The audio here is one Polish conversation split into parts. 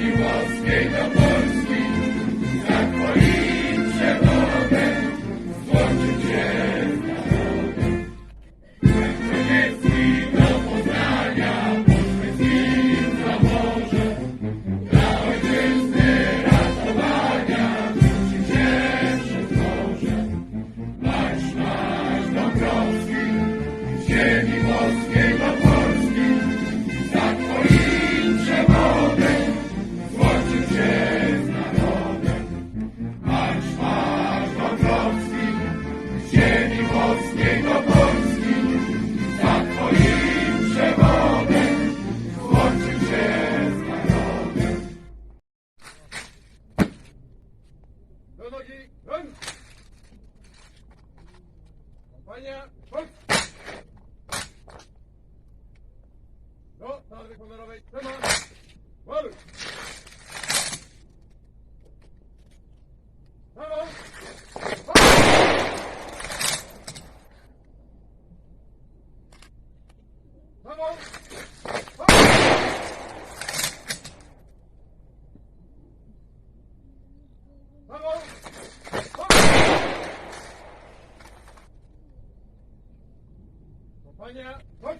you was in the first. Kompania, chodź!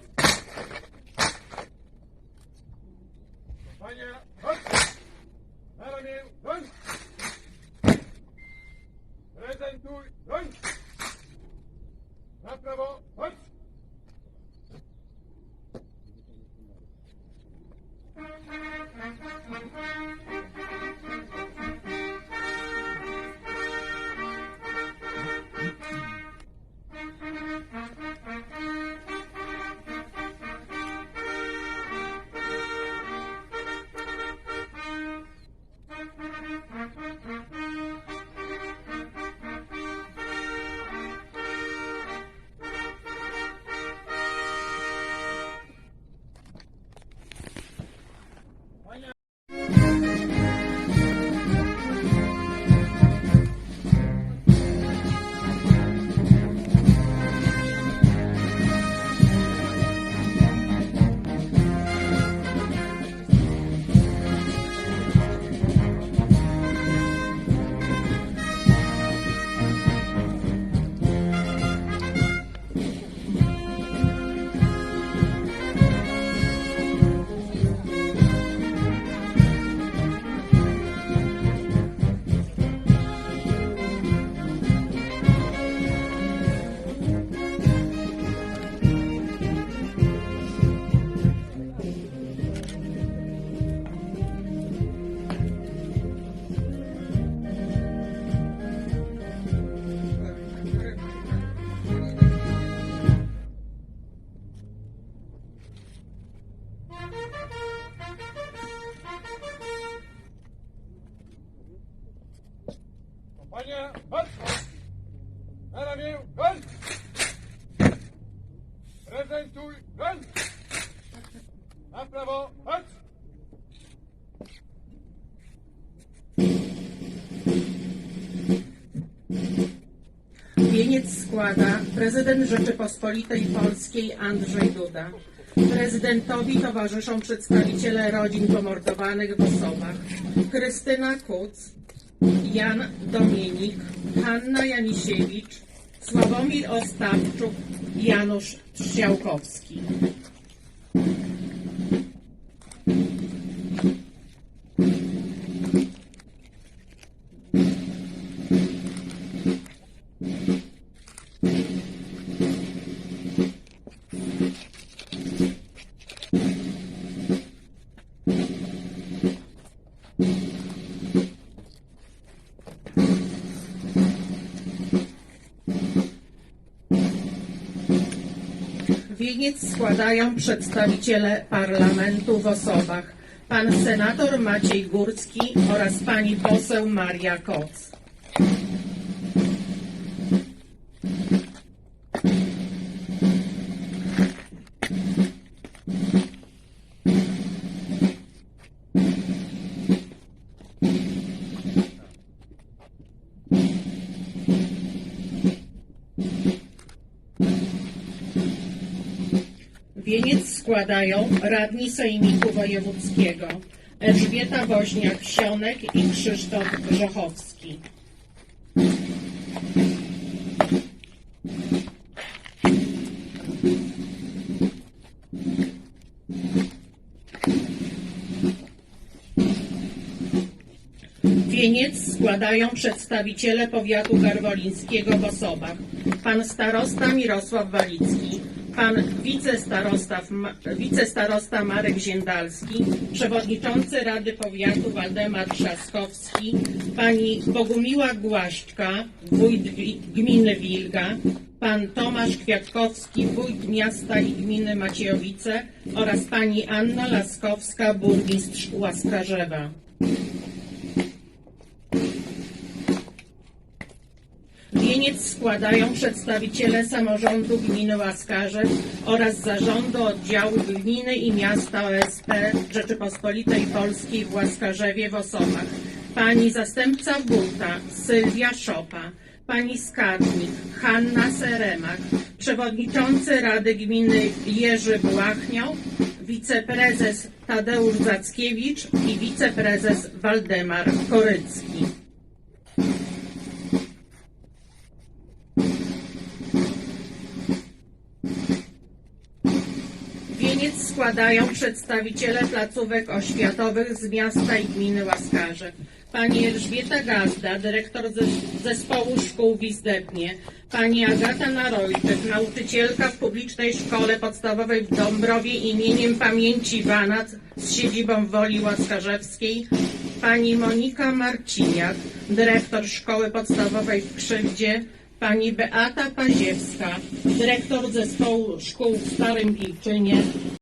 Kompania, chodź! Na ramię, broń! Prezentuj, broń! Na prawo, chodź! Wieniec składa prezydent Rzeczypospolitej Polskiej Andrzej Duda. Prezydentowi towarzyszą przedstawiciele rodzin pomordowanych w osobach Krystyna Kuc, Jan Dominik, Hanna Janisiewicz, Sławomir Ostapczuk, Janusz Trzciałkowski. Wieniec składają przedstawiciele parlamentu w osobach pan senator Maciej Górski oraz pani poseł Maria Koc. Wieniec składają radni Sejmiku Wojewódzkiego Elżbieta Woźniak-Sionek i Krzysztof Grzochowski. Wieniec składają przedstawiciele powiatu garwolińskiego w osobach. Pan starosta Mirosław Walicki, pan wicestarosta, wicestarosta Marek Ziendalski, przewodniczący Rady Powiatu Waldemar Trzaskowski, pani Bogumiła Głaszczka, wójt gminy Wilga, pan Tomasz Kwiatkowski, wójt miasta i gminy Maciejowice oraz pani Anna Laskowska, burmistrz Łaskarzewa. Wieniec składają przedstawiciele samorządu gminy Łaskarzew oraz zarządu oddziału gminy i miasta OSP Rzeczypospolitej Polskiej w Łaskarzewie w osobach pani zastępca wójta Sylwia Szopa, pani skarbnik Hanna Seremak, przewodniczący Rady Gminy Jerzy Błachniał, wiceprezes Tadeusz Zackiewicz i wiceprezes Waldemar Korycki. Składają przedstawiciele placówek oświatowych z miasta i gminy Łaskarze. Pani Elżbieta Gazda, dyrektor zes- zespołu szkół w Izdebnie. Pani Agata Narojczyk, nauczycielka w publicznej szkole podstawowej w Dąbrowie imieniem pamięci Wanat z siedzibą w Woli Łaskarzewskiej. Pani Monika Marciniak, dyrektor szkoły podstawowej w Krzywdzie. Pani Beata Paziewska, dyrektor zespołu szkół w Starym Wilczynie.